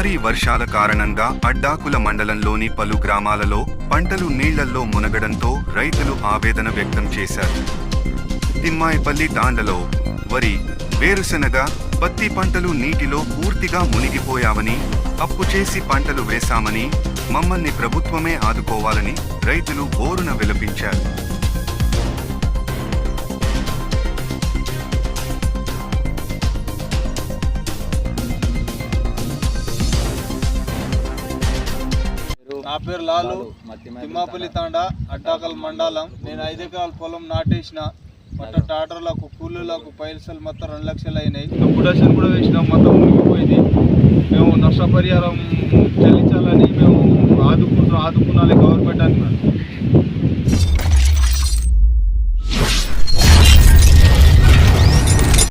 భారీ వర్షాల కారణంగా అడ్డాకుల మండలంలోని పలు గ్రామాలలో పంటలు నీళ్ళల్లో మునగడంతో రైతులు ఆవేదన వ్యక్తం చేశారు. తిమ్మాయిపల్లి తాండలో వరి వేరుశనగ పత్తి పంటలు నీటిలో పూర్తిగా మునిగిపోయామని అప్పు చేసి పంటలు వేశామని మమ్మల్ని ప్రభుత్వమే ఆదుకోవాలని రైతులు బోరున విలపించారు. నా పేరు లాలు. తిమ్మాపల్లి తాండా అడ్డాకల్ మండలం. నేను ఐదు ఎకరాల పొలం నాటేసిన. మొత్తం టాటర్లకు కూలీలకు పైసలు మొత్తం రెండు లక్షలు అయినాయి. కంప్యూటేషన్ కూడా వేసినాం మొత్తం మునిగిపోయింది. మేము నష్టపరిహారం చెల్లించాలని మేము ఆదుకుంటున్నాం ఆదుకున్నాలి గవర్నమెంట్ అని.